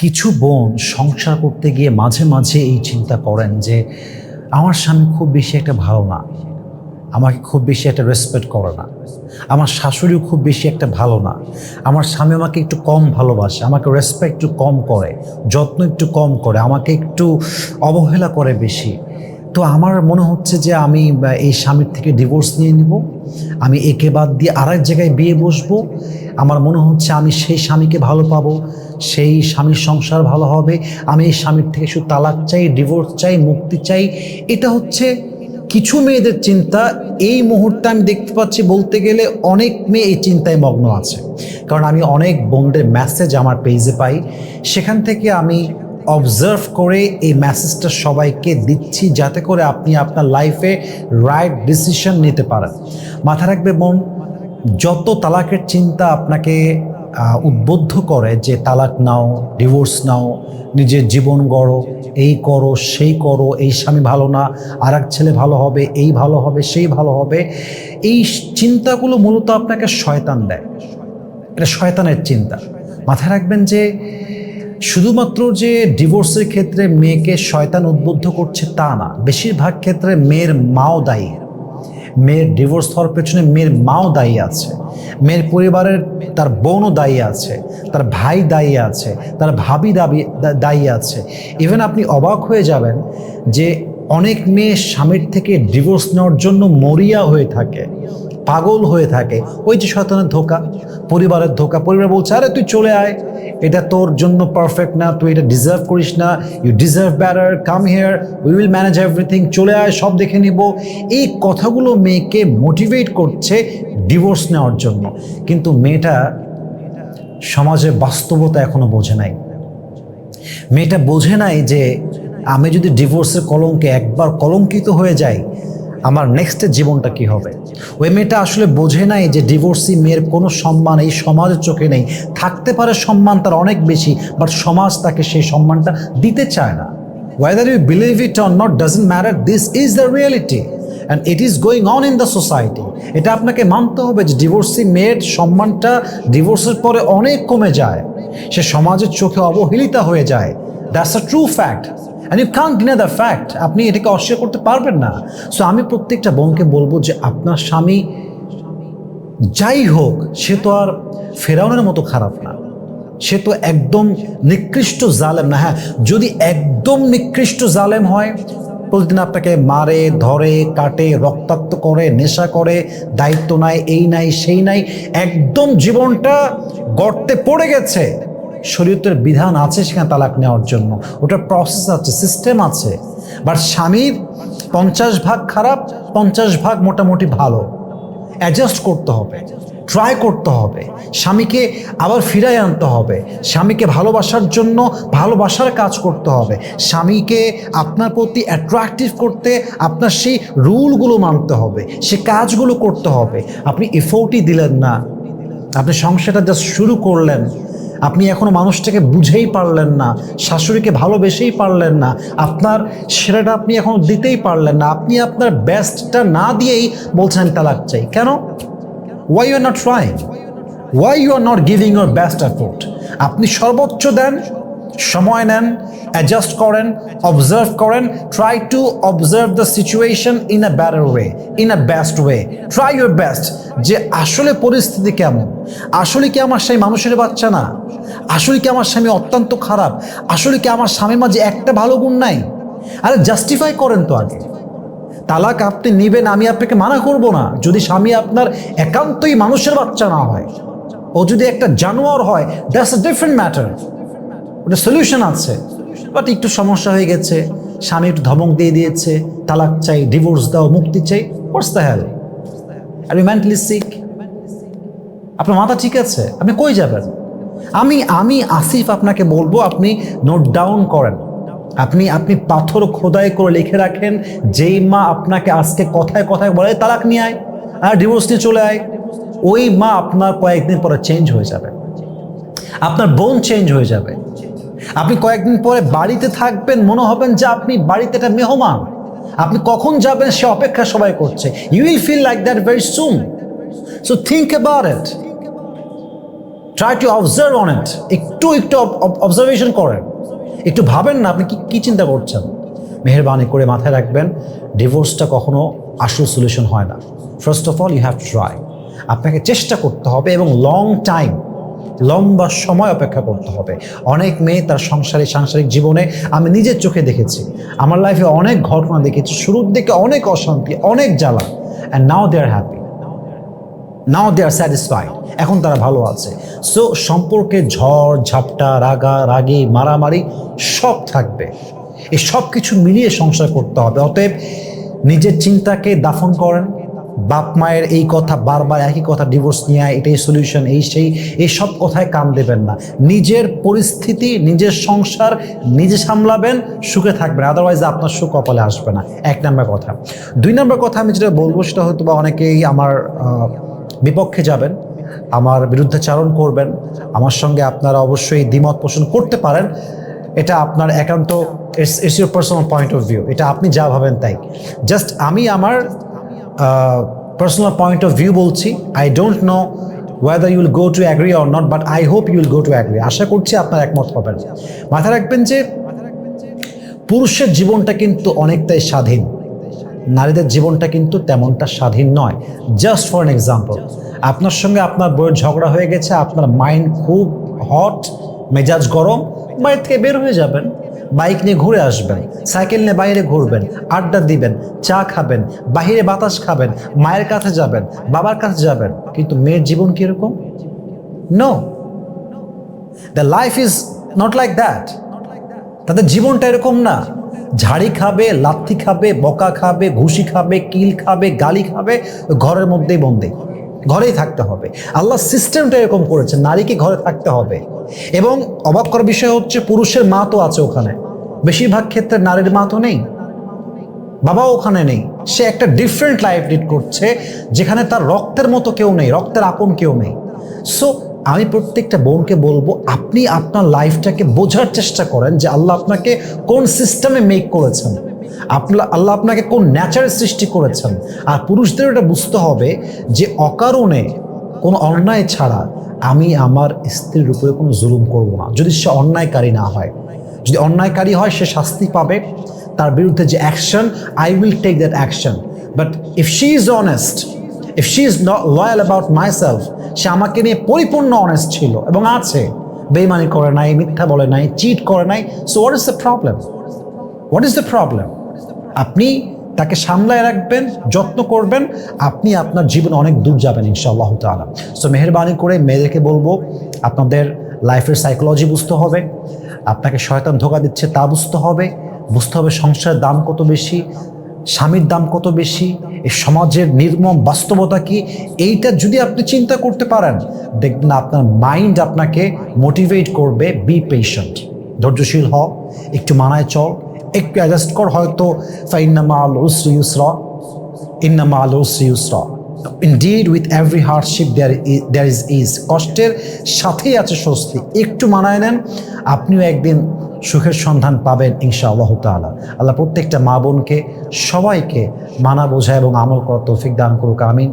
কিছু বোন সংসার করতে গিয়ে মাঝে মাঝে এই চিন্তা করেন যে, আমার স্বামী খুব বেশি একটা ভালো না। আমাকে খুব বেশি একটা রেসপেক্ট করে না। আমার শাশুড়িও খুব বেশি একটা ভালো না। আমার স্বামী আমাকে একটু কম ভালোবাসে, আমাকে রেসপেক্ট একটু কম করে, যত্ন একটু কম করে, আমাকে একটু অবহেলা করে বেশি। তো আমার মনে হচ্ছে যে আমি এই স্বামীর থেকে ডিভোর্স নিয়ে নিব। আমি একে বাদ দিয়ে আরেক জায়গায় বিয়ে বসবো। আমার মনে হচ্ছে আমি সেই স্বামীকে ভালো পাবো, সেই স্বামীর সংসার ভালো হবে। আমি এই স্বামীর থেকে শুধু তালাক চাই ডিভোর্স চাই, মুক্তি চাই। এটা হচ্ছে কিছু মেয়েদের চিন্তা। এই মুহূর্তে আমি দেখতে পাচ্ছি বলতে গেলে অনেক মেয়ে এই চিন্তায় মগ্ন আছে। কারণ আমি অনেক বোনদের মেসেজ আমার পেজে পাই। সেখান থেকে আমি অবজার্ভ করে এই মেসেজটা সবাইকে দিচ্ছি যাতে করে আপনি আপনার লাইফে রাইট ডিসিশন নিতে পারেন। মাথা রাখবে বোন, যত তালাকের চিন্তা আপনাকে উদ্বুদ্ধ করে যে তালাক নাও ডিভোর্স নাও, নিজের জীবন গড়ো, এই করো, সেই করো, এই স্বামী ভালো না আর এক ছেলে ভালো হবে, এই ভালো হবে, সেই ভালো হবে, এই চিন্তাগুলো মূলত আপনাকে শয়তান দেয়। এটা শয়তানের চিন্তা। মাথায় রাখবেন যে শুধুমাত্র যে ডিভোর্সের ক্ষেত্রে মেয়েকে শয়তান উদ্বুদ্ধ করছে তা না, বেশিরভাগ ক্ষেত্রে মেয়ের মাও দায়ী। মেয়ের ডিভোর্স হওয়ার পেছনে মেয়ের মাও দায়ী আছে। মেয়ের পরিবারের তার বোনও দায়ী আছে, তার ভাই দায়ী আছে, তার ভাবি দাবি দায়ী আছে। ইভেন আপনি অবাক হয়ে যাবেন যে অনেক মেয়ে স্বামীর থেকে ডিভোর্স নেওয়ার জন্য মরিয়া হয়ে থাকে, পাগল হয়ে থাকে। ওই যে শয়তানের ধোকা পরিবারের ধোকা। পরিবার বলছে, আরে, তুই চলে আয়। এটা তোর জন্য পারফেক্ট না, তুই এটা ডিজার্ভ করিস না। You deserve better come here we will manage everything চলে আয়, সব দেখে নিব। এই কথাগুলো মেয়েকে মোটিভেট করছে ডিভোর্স নেওয়ার জন্য। কিন্তু মেয়েটা সমাজের বাস্তবতা এখনও বোঝে নাই। মেয়েটা বোঝে নাই যে আমি যদি ডিভোর্সের কলঙ্কে একবার কলঙ্কিত হয়ে যাই আমার নেক্সটের জীবনটা কি হবে? ওই মেয়েটা আসলে বোঝে নাই যে ডিভোর্সি মেয়ের কোনো সম্মান এই সমাজের চোখে নেই। থাকতে পারে সম্মান তার অনেক বেশি বাট সমাজ তাকে সেই সম্মানটা দিতে চায় না। Whether you believe it or not doesn't matter this is the reality and it is going on in the society এটা আপনাকে মানতে হবে যে ডিভোর্সি মেয়ের সম্মানটা ডিভোর্সের পরে অনেক কমে যায়। সে সমাজের চোখে অবহেলিতা হয়ে যায়। That's a true fact and you can deny the fact আপনি এটাকে অস্বীকার করতে পারবেন না। সো আমি প্রত্যেকটা বোনকে বলব যে আপনার স্বামী যাই হোক, সে তো আর ফেরাউনের মতো খারাপ না। সে তো একদম নিকৃষ্ট জালেম না। হ্যাঁ যদি একদম নিকৃষ্ট জালেম হয়, প্রতিদিন আপনাকে মারে, ধরে, কাটে, রক্তাক্ত করে, নেশা করে, দায়িত্ব নাই, এই নাই, সেই নাই, একদম জীবনটা গর্তে পড়ে গেছে। শরীয়তের বিধান আছে সেখানে তালাক নেওয়ার জন্য। ওটার প্রসেস আছে সিস্টেম আছে। বাট স্বামীর পঞ্চাশ ভাগ খারাপ, পঞ্চাশ ভাগ মোটামুটি ভালো। অ্যাডজাস্ট করতে হবে ট্রাই করতে হবে। স্বামীকে আবার ফিরাই আনতে হবে। স্বামীকে ভালোবাসার জন্য ভালোবাসার কাজ করতে হবে। স্বামীকে আপনার প্রতি অ্যাট্রাকটিভ করতে আপনার সেই রুলগুলো মানতে হবে, সে কাজগুলো করতে হবে। আপনি এফোর্টই দিলেন না। আপনি সংসারটা জাস্ট শুরু করলেন। আপনি এখনও মানুষটাকে বুঝেই পারলেন না, শাশুড়িকে ভালোবেসেই পারলেন না, আপনার সেরাটা আপনি এখন দিতেই পারলেন না, আপনি আপনার বেস্টটা না দিয়েই বলছেন তালাক চাই। কেন? Why you are not trying why you are not giving your best effort আপনি সর্বোচ্চ দেন সময় নেন অ্যাডজাস্ট করেন অবজার্ভ করেন try to observe the situation in a better way in a best way try your best যে আসলে পরিস্থিতি কেমন? আসলে কি আমার সেই মানুষের বাচ্চা না? আসলে কি আমার স্বামী অত্যন্ত খারাপ? আসলে কি আমার স্বামীর মাঝে একটা ভালো গুণ নাই? আরে জাস্টিফাই করেন তো আগে। তালাক আপনি নেবেন, আমি আপনাকে মানা করব না। যদি স্বামী আপনার একান্তই মানুষের বাচ্চা না হয়, ও যদি একটা জানোয়ার হয় দ্যাটস আ ডিফারেন্ট ম্যাটার ওটা সলিউশন আছে। বাট একটু সমস্যা হয়ে গেছে, স্বামী একটু ধমক দিয়ে দিয়েছে, তালাক চাই ডিভোর্স দাও, মুক্তি চাই what's the hell are you mentally sick আপনার মাথা ঠিক আছে? আপনি কই যাবেন? আমি আমি আসিফ আপনাকে বলব, আপনি নোট ডাউন করেন। আপনি আপনি পাথর খোদাই করে লিখে রাখেন, যেই মা আপনাকে আজকে কথায় কথায় বলে, তালাক নিয়ে আয়, আর ডিভোর্স নিয়ে চলে আয়। ওই মা আপনার কয়েকদিন পরে চেঞ্জ হয়ে যাবে। আপনার বোন চেঞ্জ হয়ে যাবে। আপনি কয়েকদিন পরে বাড়িতে থাকবেন, মনে হবেন যে আপনি বাড়িতে একটা মেহমান। আপনি কখন যাবেন সে অপেক্ষা সবাই করছে। You will feel like that very soon so think about it try to observe on it একটু একটু অবজারভেশন করেন। একটু ভাবেন না, আপনি কি, কী চিন্তা করছেন? মেহরবানি করে মাথায় রাখবেন ডিভোর্সটা কখনো আসল সলিউশন হয় না। First of all you have try আপনাকে চেষ্টা করতে হবে এবং লং টাইম লম্বা সময় অপেক্ষা করতে হবে। অনেক মেয়ে তার সংসারিক সাংসারিক জীবনে আমি নিজের চোখে দেখেছি। আমার লাইফে অনেক ঘটনা দেখেছি। শুরুর দিকে অনেক অশান্তি, অনেক জ্বালা। And now they are happy now they are satisfied এখন তারা ভালো আছে। সো সম্পর্কে ঝড়, ঝাপটা, রাগা, রাগি, মারামারি সব থাকবে। এই সব কিছু মিলিয়ে সংসার করতে হবে। অতএব নিজের চিন্তাকে দাফন করেন বাপ মায়ের এই কথা বারবার একই কথা ডিভোর্স নিয়ে এটাই সলিউশন এই সেই, এই সব কথায় কান দেবেন না। নিজের পরিস্থিতি, নিজের সংসার নিজে সামলাবেন, সুখে থাকবেন আদারওয়াইজ আপনার সুখ কপালে আসবে না। এক নম্বর কথা। দুই নম্বর কথা আমি যেটা বলব সেটা হয়তো বা অনেকেই আমার বিপক্ষে যাবেন, আমার বিরুদ্ধাচারণ করবেন, আমার সঙ্গে আপনারা অবশ্যই দ্বিমত পোষণ করতে পারেন। এটা আপনার একান্ত it's it's your personal point of view এটা আপনি যা ভাবেন তাই। জাস্ট আমি আমার পার্সোনাল পয়েন্ট অফ ভিউ বলছি। I don't know whether you'll go to agree or not but I hope you'll go to agree আশা করছি আপনার একমত হবেন। মাথায় রাখবেন যে পুরুষের জীবনটা কিন্তু অনেকটাই স্বাধীন। নারীদের জীবনটা কিন্তু তেমনটা স্বাধীন নয়। জাস্ট ফর এন এক্সাম্পল আপনার সঙ্গে আপনার বইয়ের ঝগড়া হয়ে গেছে, আপনার মাইন্ড খুব হট মেজাজ গরম বাড়ি থেকে বের হয়ে যাবেন। বাইক নিয়ে ঘুরে আসবেন, সাইকেল নিয়ে বাইরে ঘুরবেন, আড্ডা দিবেন, চা খাবেন, বাহিরে বাতাস খাবেন, মায়ের কাছে যাবেন, বাবার কাছে যাবেন। কিন্তু মেয়ের জীবন কীরকম no the life is not like that তাদের জীবনটা এরকম না। ঝাড়ি খাবে, লাথি খাবে, বকা খাবে, ঘুষি খাবে, কিল খাবে, গালি খাবে, ঘরের মধ্যেই বন্দি। ঘরেই থাকতে হবে। আল্লাহ সিস্টেমটা এরকম করেছে নারীকে ঘরে থাকতে হবে। এবং অবাক করার বিষয় হচ্ছে, পুরুষের মা তো আছে ওখানে। বেশিরভাগ ক্ষেত্রে নারীর মা তো নেই। বাবা ওখানে নেই। সে একটা ডিফারেন্ট লাইফ লিড করছে, যেখানে তার রক্তের মতো কেউ নেই, রক্তের আপন কেউ নেই। সো আমি প্রত্যেকটা বোনকে বলব, আপনি আপনার লাইফটাকে বোঝার চেষ্টা করেন যে আল্লাহ আপনাকে কোন সিস্টেমে মেক করেছেন। আপনার আল্লাহ আপনাকে কোন ন্যাচারের সৃষ্টি করেছেন? আর পুরুষদের এটা বুঝতে হবে যে অকারণে কোনো অন্যায় ছাড়া আমি আমার স্ত্রীর উপরে কোনো জুলুম করব না। যদি সে অন্যায়কারী না হয়। যদি অন্যায়কারী হয়, সে শাস্তি পাবে। তার বিরুদ্ধে যে action I will take that action but if she is honest if she is loyal about myself সে আমাকে নিয়ে পরিপূর্ণ অনেস্ট ছিল এবং আছে। বেইমানি করে নাই, মিথ্যা বলে নাই চিট করে নাই। So what is the problem what is the problem আপনি তাকে সামলায় রাখবেন, যত্ন করবেন, আপনি আপনার জীবনে অনেক দূর যাবেন ইনশাআল্লাহ তালা সো মেহরবানি করে মেয়েদেরকে বলব, আপনাদের লাইফের সাইকোলজি বুঝতে হবে, আপনাকে শয়তান ধোকা দিচ্ছে তা বুঝতে হবে বুঝতে হবে সংসারের দাম কত বেশি, স্বামীর দাম কত বেশি, এই সমাজের নির্মম বাস্তবতা কি, এইটা যদি আপনি চিন্তা করতে পারেন, দেখবেন আপনার মাইন্ড আপনাকে মোটিভেট করবে বি পেশেন্ট ধৈর্যশীল হ একটু মানায় চল একটু অ্যাডজাস্ট কর, হয়তো ফাইন্নামা আল উসরি ইউসরা ইন্নামা আল উসরি ইউসরা। Indeed with every hardship there there is is কষ্টের সাথেই আছে স্বস্তি। একটু মানায় নেন, আপনিও একদিন সুখের সন্ধান পাবেন ইনশা আল্লাহ তালা আল্লাহ প্রত্যেকটা মা বোনকে সবাইকে মানা, বোঝা এবং আমল করা তৌফিক দান করুক, আমিন।